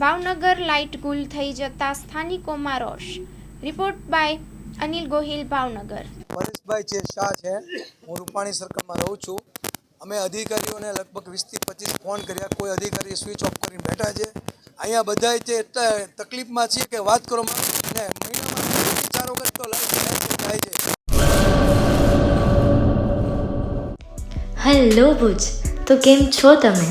Bhavnagar light ગુલ થઈ જતા સ્થાનિકોમાં રોષ. Report by Anil Gohil Bhavnagar. પરેશભાઈ જે શાહ છે હું રૂપાણી સર્કલમાં રહું છું. અમે અધિકારીઓને લગભગ વીસથી પચીસ ફોન કર્યા. કોઈ અધિકારી સ્વિચ ઓફ કરીને બેઠા છે. અહીંયા બધા તે એટલા તકલીફમાં છીએ કે વાત કરવામાં ને મહિનામાં ચાર વખત તો લાઈટ થાય છે. હેલો ભુજ તો કેમ છો તમે?